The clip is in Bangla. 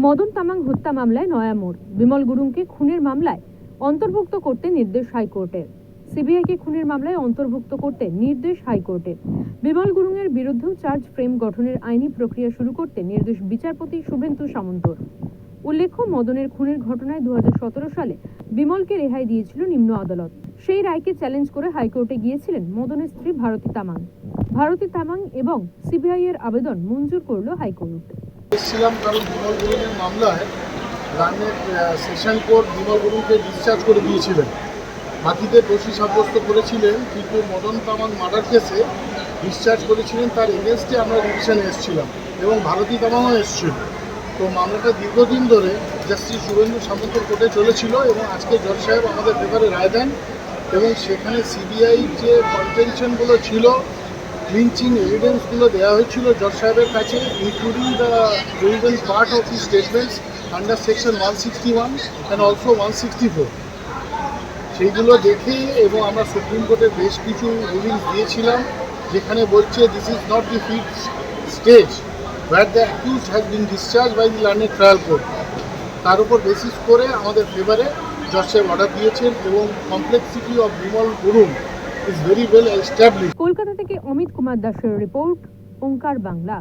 মদন তামাং হত্যা মামলায় নয়া মোড়। বিমল গুরুংকে খুনের মামলায় অন্তর্ভুক্ত করতে নির্দেশ হাইকোর্টের সিবিআইকে খুনের মামলায় অন্তর্ভুক্ত করতে নির্দেশ হাইকোর্টের বিমল গুরুংয়ের বিরুদ্ধেও চার্জ ফ্রেম গঠনের আইনি প্রক্রিয়া শুরু করতে নির্দেশ বিচারপতি শুভেন্দু সামন্তর। উল্লেখ্য, মদনের খুনের ঘটনায় দু হাজার সতেরো সালে বিমলকে রেহাই দিয়েছিল নিম্ন আদালত। সেই রায়কে চ্যালেঞ্জ করে হাইকোর্টে গিয়েছিলেন মদনের স্ত্রী ভারতী তামাং। ভারতী তামাং এবং সিবিআই এর আবেদন মঞ্জুর করল হাইকোর্ট। এসেছিলাম কারণ বিমল গুরুংয়ের মামলায় রানের সেশন কোর্ট বিমল গুরুংকে ডিসচার্জ করে দিয়েছিলেন। বাকিদের দোষী সাব্যস্ত করেছিলেন, কিন্তু মদন তামাং মার্ডার কেসে ডিসচার্জ করেছিলেন, তার এগেনস্টে আমরা রিভিশনে এসেছিলাম এবং ভারতী তামাংও এসেছিল। তো মামলাটা দীর্ঘদিন ধরে জাস্টিস শুভেন্দু সামন্তর কোর্টে চলেছিল এবং আজকে জজ সাহেব আমাদের পেপারে রায় দেন এবং সেখানে সিবিআই যে কন্টেনশনগুলো ছিল ক্লিনচিং এভিডেন্সগুলো দেওয়া হয়েছিল জজ সাহেবের কাছে including the relevant part of the statements under section one sixty one and also one sixty four সেইগুলো দেখে এবং আমরা সুপ্রিম কোর্টের বেশ কিছু রুলিংস দিয়েছিলাম, যেখানে বলছে this is not the fit stage where the accused has been discharged by the learned trial court তার উপর বেসিস করে আমাদের ফেভারে জজ সাহেব অর্ডার দিয়েছেন এবং complexity of Bimal Gurung is very well established. Kolkata থেকে অমিত কুমার দাসের রিপোর্ট ওঙ্কার বাংলা